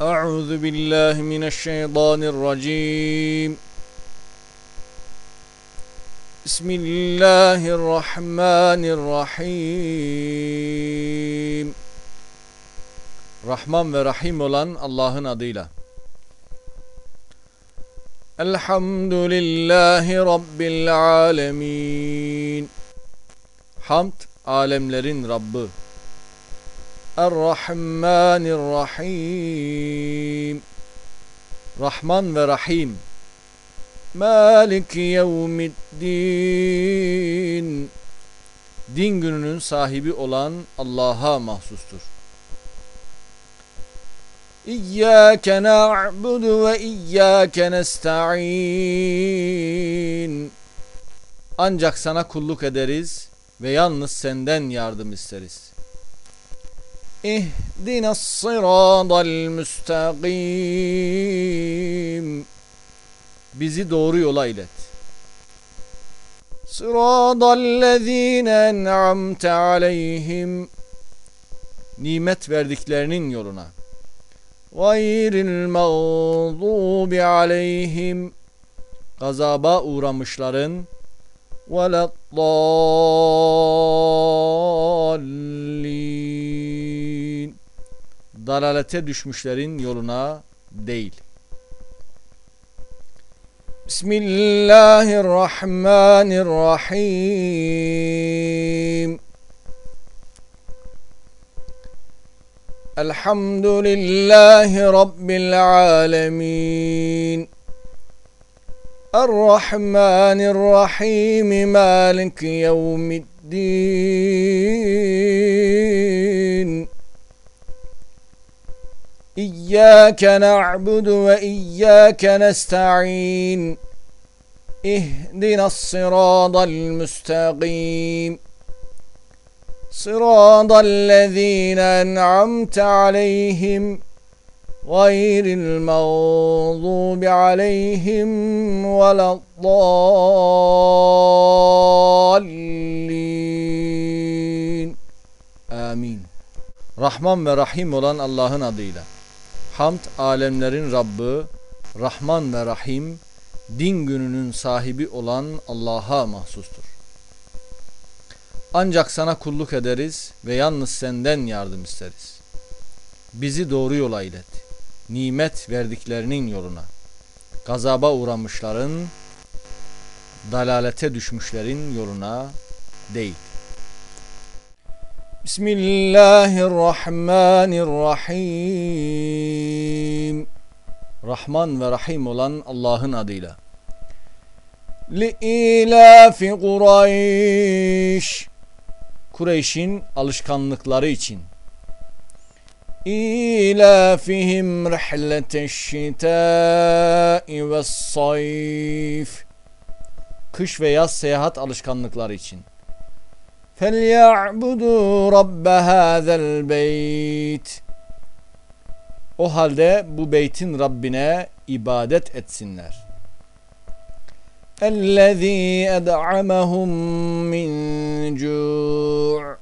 أعوذ بالله من الشيطان الرجيم بسم الله الرحمن الرحيم Rahman ve Rahim olan Allah'ın adıyla. Elhamdülillahi Rabbil alemin. Hamd alemlerin Rabbi. Er-Rahmanir-Rahim. Rahman ve Rahim. Maliki yevmiddin. Din gününün sahibi olan Allah'a mahsustur. İyyâke na'budu ve iyyâke nesta'in. Ancak sana kulluk ederiz ve yalnız senden yardım isteriz. İhdinas sıradal müstakim. Bizi doğru yola ilet. Sıradallezîne en'amte aleyhim. Nimet verdiklerinin yoluna. Gayril mağdubi aleyhim. Gazaba uğramışların veleddallin. Dalalete düşmüşlerin yoluna değil. Bismillahirrahmanirrahim. Elhamdülillahi Rabbil alemin. Errahmanirrahim. Malik yevmiddin. إياك نعبد وإياك نستعين. اهدنا الصراط المستقيم. صراط الذين أنعمت عليهم غير المغضوب عليهم ولا الضالين. آمين. رحمن ve rahim olan Allah'ın adıyla. Hamd alemlerin Rabbi, Rahman ve Rahim, din gününün sahibi olan Allah'a mahsustur. Ancak sana kulluk ederiz ve yalnız senden yardım isteriz. Bizi doğru yola ilet. Nimet verdiklerinin yoluna. Gazaba uğramışların, dalalete düşmüşlerin yoluna değil. Bismillahirrahmanirrahim. Rahman ve Rahim olan Allah'ın adıyla. Li'ilafi Kureyş Kureyş'in alışkanlıkları için. İlafihim rihleteşşitâi ve sayf. Kış ve yaz seyahat alışkanlıkları için. فَلْيَعْبُدُوا رَبَّ هَذَا الْبَيْتِ O halde bu beytin Rabbine ibadet etsinler. اَلَّذ۪ي اَدْعَمَهُمْ مِنْ جُوعٍ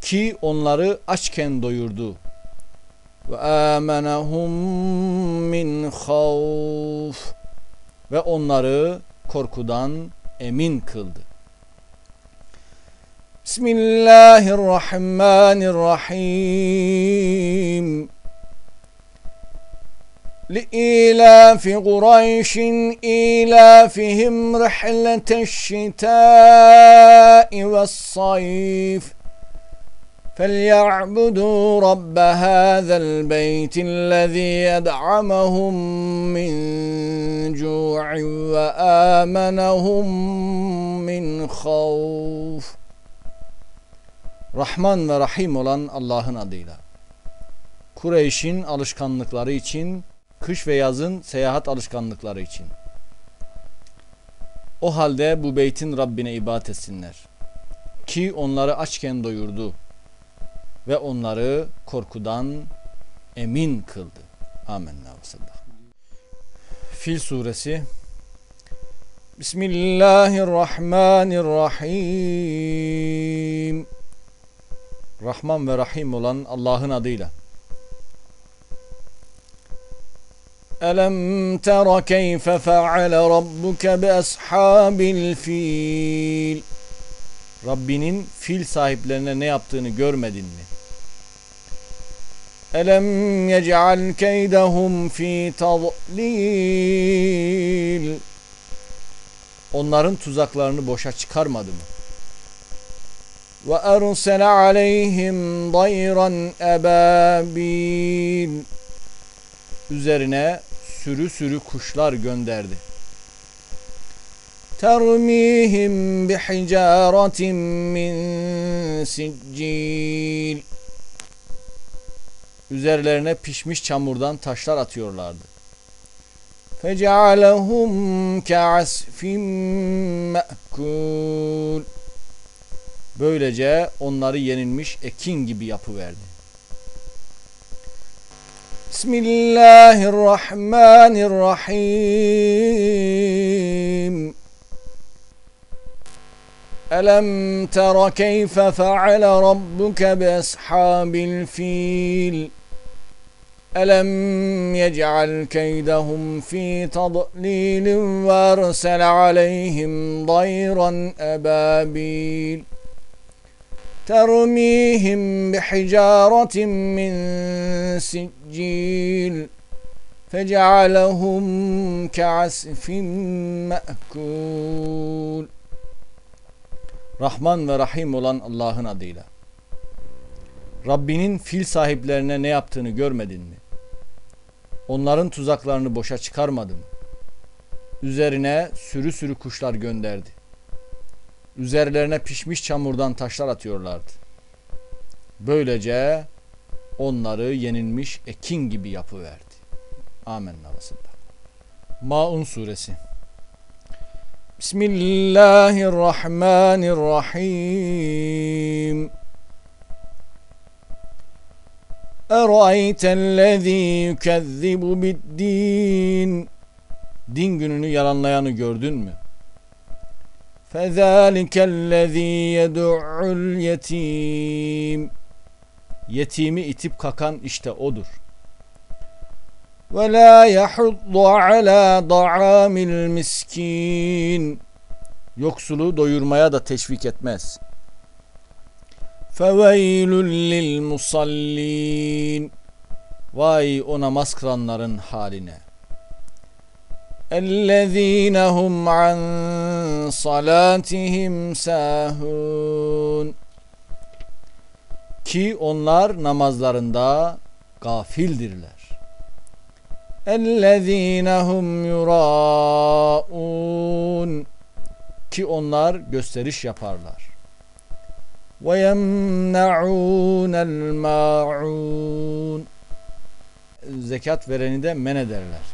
Ki onları açken doyurdu. Ve amenahum min havf ve onları korkudan emin kıldı. Bismillahirrahmanirrahim. لإيلاف قريش إيلافهم رحلة الشتاء والصيف فليعبدوا رب هذا البيت الذي يدعمهم من جوع وآمنهم من خوف Rahman ve Rahim olan Allah'ın adıyla. Kureyş'in alışkanlıkları için kış ve yazın seyahat alışkanlıkları için. O halde bu beytin Rabbine ibadet etsinler. Ki onları açken doyurdu ve onları korkudan emin kıldı. Amenna ve sallallahu. Fil suresi Bismillahirrahmanirrahim Rahman ve Rahim olan Allah'ın adıyla. Elem tera keyfe feale rabbuke bi ashabil fil. Rabbinin fil sahiplerine ne yaptığını görmedin mi? Elem yec'al keydehum fi tadlil. Onların tuzaklarını boşa çıkarmadı mı? Ve ersele aleyhim dayran ebabil Üzerine sürü sürü kuşlar gönderdi. Termihim bihicaretin min siccil Üzerlerine pişmiş çamurdan taşlar atıyorlardı. فَجَعَلَهُمْ كَعَسْفٍ مَأْكُولٍ Böylece onları yenilmiş ekin gibi yapıverdi. Bismillahirrahmanirrahim. Elem tera keyfe feale rabbuke bi ashabil fil. ألم يجعل كيدهم في تضليل وارسل عليهم ضيرا أبابيل ترميهم بحجارة من سجيل فجعلهم كعسف مأكول Rahman ve Rahim olan Allah'ın adıyla. Rabbinin fil sahiplerine ne yaptığını görmedin mi? Onların tuzaklarını boşa çıkarmadım. Üzerine sürü sürü kuşlar gönderdi. Üzerlerine pişmiş çamurdan taşlar atıyorlardı. Böylece onları yenilmiş ekin gibi yapıverdi. Amin. Maun suresi Bismillahirrahmanirrahim اَرَأَيْتَ الَّذ۪ي يُكَذِّبُ بِالدِّينِ Din gününü yalanlayanı gördün mü? فَذَٰلِكَ الَّذ۪ي يَدُعُّ الْيَت۪يمِ Yetimi itip kakan işte odur. وَلَا يَحُضُّ عَلَى ضَعَامِ الْمِسْكِينَ Yoksulu doyurmaya da teşvik etmez. فَوَيْلٌ لِلْمُصَلِّينَ Vay o namaz kılanların haline. اَلَّذ۪ينَ هُمْ عَنْ صَلَاتِهِمْ سَاهُونَ Ki onlar namazlarında gafildirler. اَلَّذ۪ينَ هُمْ يُرَاءُونَ Ki onlar gösteriş yaparlar. وَيَمْنَعُونَ الْمَاعُونَ Zekat vereni de men ederler.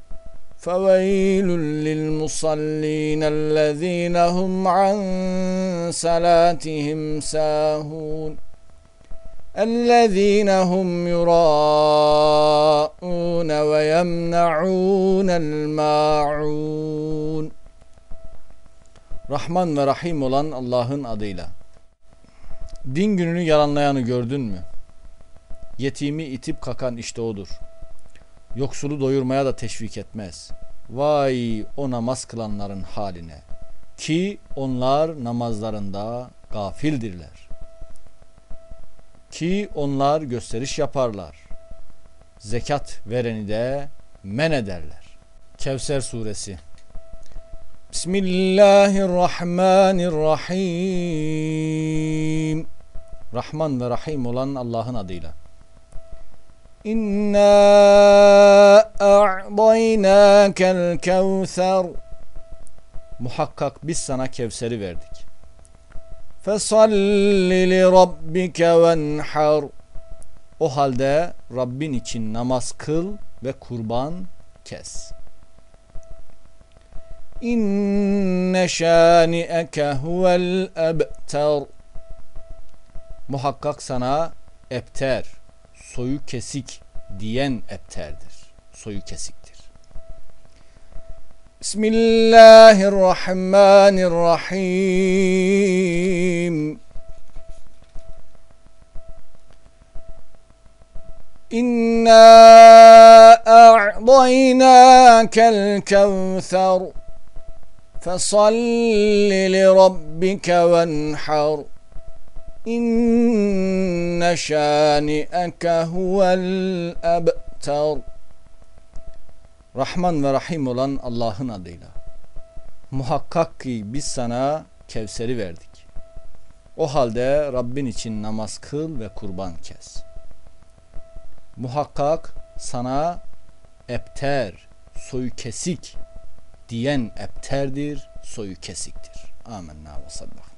فويل للمصلين الذين هم عن صلاتهم ساهون الذين هم يراءون ويمنعون الماعون Rahman ve Rahim olan Allah'ın adıyla. Din gününü yalanlayanı gördün mü? Yetimi itip kakan işte odur. Yoksulu doyurmaya da teşvik etmez. Vay o namaz kılanların haline. Ki onlar namazlarında gafildirler. Ki onlar gösteriş yaparlar. Zekat vereni de men ederler. Kevser suresi Bismillahirrahmanirrahim Rahman ve Rahim olan Allah'ın adıyla. İnna a'daynâkel kevser Muhakkak biz sana Kevser'i verdik. Fesalli li rabbike venhar O halde Rabbin için namaz kıl ve kurban kes. İnne şani'eke huvel ebter. Muhakkak sana ebter, soyu kesik diyen ebterdir. Soyu kesiktir. Bismillahirrahmanirrahim. İnna a'daynakel kevser. Fesalli li rabbike venhar. İnne şani'eke huvel ebter. Rahman ve Rahim olan Allah'ın adıyla. Muhakkak ki biz sana Kevser'i verdik. O halde Rabbin için namaz kıl ve kurban kes. Muhakkak sana ebter, soyu kesik diyen ebterdir, soyu kesiktir. Amenna ve sallallahu.